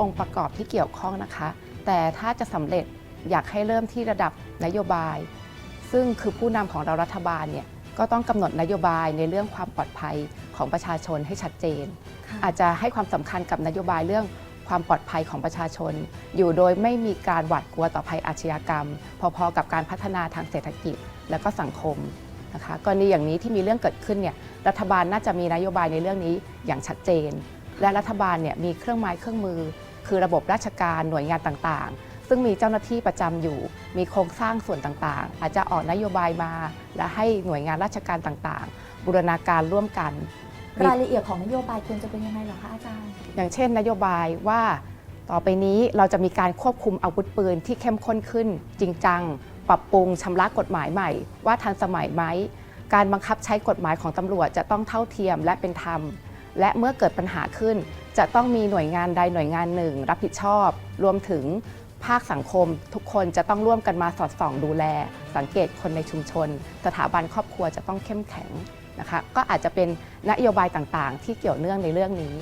องค์ประกอบที่เกี่ยวข้องนะคะ แต่ถ้าจะสำเร็จอยากให้เริ่มที่ระดับนโยบาย ซึ่งคือผู้นำของเรารัฐบาลเนี่ยก็ต้องกำหนดนโยบายในเรื่องความปลอดภัยของประชาชนให้ชัดเจน อาจจะให้ความสำคัญกับนโยบายเรื่องความปลอดภัยของประชาชน อยู่โดยไม่มีการหวาดกลัวต่อภัยอาชญากรรม พอๆกับการพัฒนาทางเศรษฐกิจและก็สังคมนะคะกรณีอย่างนี้ที่มีเรื่องเกิดขึ้นเนี่ยรัฐบาลน่าจะมีนโยบายในเรื่องนี้อย่างชัดเจน และรัฐบาลเนี่ยมีเครื่องไม้เครื่องมือ คือระบบราชการหน่วยงานต่างๆ ซึ่งมีเจ้าหน้าที่ประจำอยู่ มีโครงสร้างส่วนต่างๆ อาจจะออกนโยบายมา และให้หน่วยงานราชการต่างๆ บูรณาการร่วมกันรายละเอียดของนโยบายควรจะเป็นยังไงเหรอคะอาจารย์ อย่างเช่น นโยบายว่าต่อไปนี้เราจะมีการควบคุมอาวุธปืนที่เข้มข้นขึ้น จริงจัง ปรับปรุงชำระกฎหมายใหม่ ว่าทันสมัยไหม การบังคับใช้กฎหมายของตำรวจจะต้องเท่าเทียมและเป็นธรรม และเมื่อเกิดปัญหาขึ้น จะต้องมีหน่วยงานใดหน่วยงานหนึ่ง รับผิดชอบ รวมถึงภาคสังคม ทุกคนจะต้องร่วมกันมาสอดส่องดูแล สังเกตคนในชุมชน สถาบันครอบครัวจะต้องเข้มแข็งนะคะก็อาจจะเป็นนโยบายต่างๆ ที่เกี่ยวเนื่องในเรื่องนี้